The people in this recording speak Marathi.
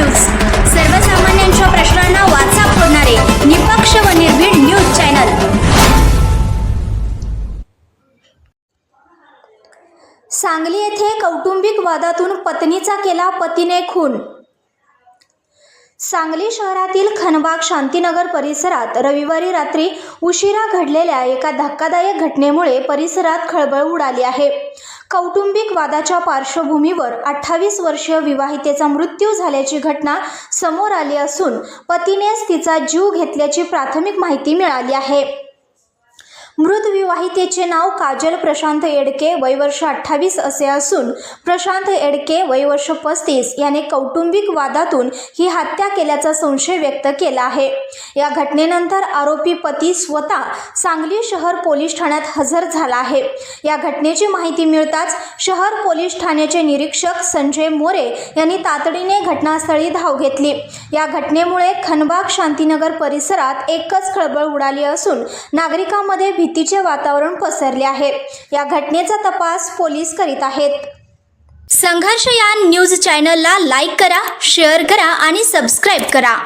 न्यूज. सर्वसामान्यांच्या प्रश्नांना वाचा फोडणारे निपक्ष व निर्भीड न्यूज चॅनल. सांगली येथे कौटुंबिक वादातून पत्नीचा केला पतीने खून. सांगली शहरातील खनबाग शांतीनगर परिसरात रविवारी रात्री उशिरा घडलेल्या एका धक्कादायक घटनेमुळे परिसरात खळबळ उडाली आहे. कौटुंबिक वादाच्या पार्श्वभूमीवर अठ्ठावीस वर्षीय विवाहितेचा मृत्यू झाल्याची घटना समोर आली असून पतीनेच तिचा जीव घेतल्याची प्राथमिक माहिती मिळाली आहे. मृत विवाहितेचे नाव काजल प्रशांत येडके वयवर्ष अठ्ठावीस असे असून प्रशांत येडके वयवर्ष पस्तीस याने कौटुंबिक वादातून ही हत्या केल्याचा संशय व्यक्त केला आहे. या घटनेनंतर आरोपी पती स्वतः सांगली शहर पोलीस ठाण्यात हजर झाला आहे. या घटनेची माहिती मिळताच शहर पोलीस ठाण्याचे निरीक्षक संजय मोरे यांनी तातडीने घटनास्थळी धाव घेतली. या घटनेमुळे खनबाग शांतीनगर परिसरात एकच खळबळ उडाली असून नागरिकांमध्ये भीतीचे वातावरण पसरले आहे. या घटनेचा तपास पोलीस करीत आहेत. संघर्ष या न्यूज चॅनलला लाईक करा शेअर करा आणि सबस्क्राईब करा.